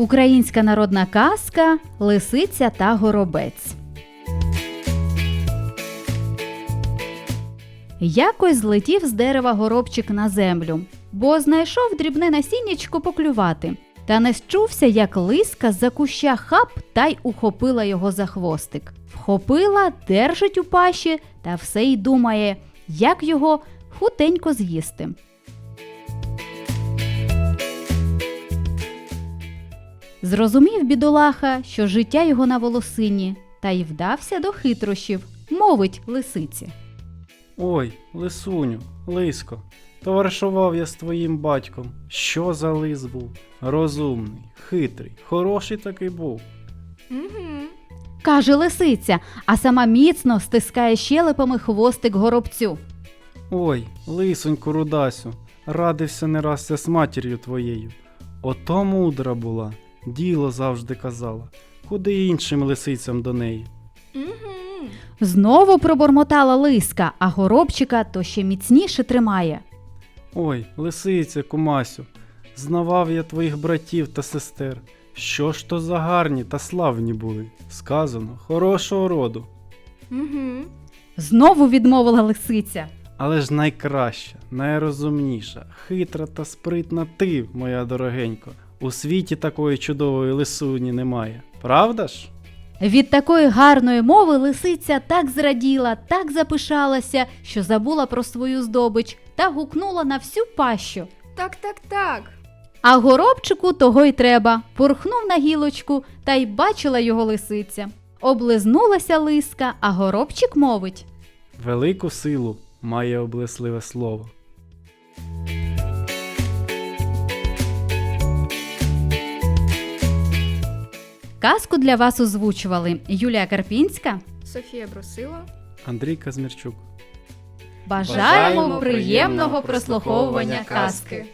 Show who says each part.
Speaker 1: Українська народна казка Лисиця та горобець. Якось злетів з дерева горобчик на землю, бо знайшов дрібне насіннячко поклювати. Та не счувся, як лиска з-за куща хап та й ухопила його за хвостик. Вхопила, держить у пащі та все й думає, як його хутенько з'їсти. Зрозумів бідолаха, що життя його на волосині, та й вдався до хитрощів, мовить лисиці.
Speaker 2: Ой, лисуню, лиско, товаришував я з твоїм батьком. Що за лис був? Розумний, хитрий, хороший такий був.
Speaker 3: Угу.
Speaker 1: каже лисиця, а сама міцно стискає щелепами хвостик горобцю.
Speaker 2: Ой, лисоньку рудасю, радився не раз я з матір'ю твоєю. Ото мудра була, діло завжди казала, куди іншим лисицям до неї.
Speaker 3: Угу.
Speaker 1: Знову пробормотала лиска, а горобчика то ще міцніше тримає.
Speaker 2: Ой, лисиця, кумасю, знавав я твоїх братів та сестер. Що ж то за гарні та славні були, сказано, хорошого роду.
Speaker 3: Угу.
Speaker 1: Знову відмовила лисиця.
Speaker 2: Але ж найкраща, найрозумніша, хитра та спритна ти, моя дорогенько. У світі такої чудової лисуні немає. Правда ж?
Speaker 1: Від такої гарної мови лисиця так зраділа, так запишалася, що забула про свою здобич та гукнула на всю пащу.
Speaker 3: Так, так, так.
Speaker 1: А горобчику того й треба. Порхнув на гілочку, та й бачила його лисиця. Облизнулася лиска, а горобчик мовить.
Speaker 2: Велику силу має облесливе слово.
Speaker 1: Казку для вас озвучували Юлія Карпінська.
Speaker 3: Софія Брусила.
Speaker 2: Андрій Казмірчук.
Speaker 1: Бажаємо
Speaker 2: Бажаємо
Speaker 1: приємного
Speaker 2: приємного
Speaker 1: прослуховування казки.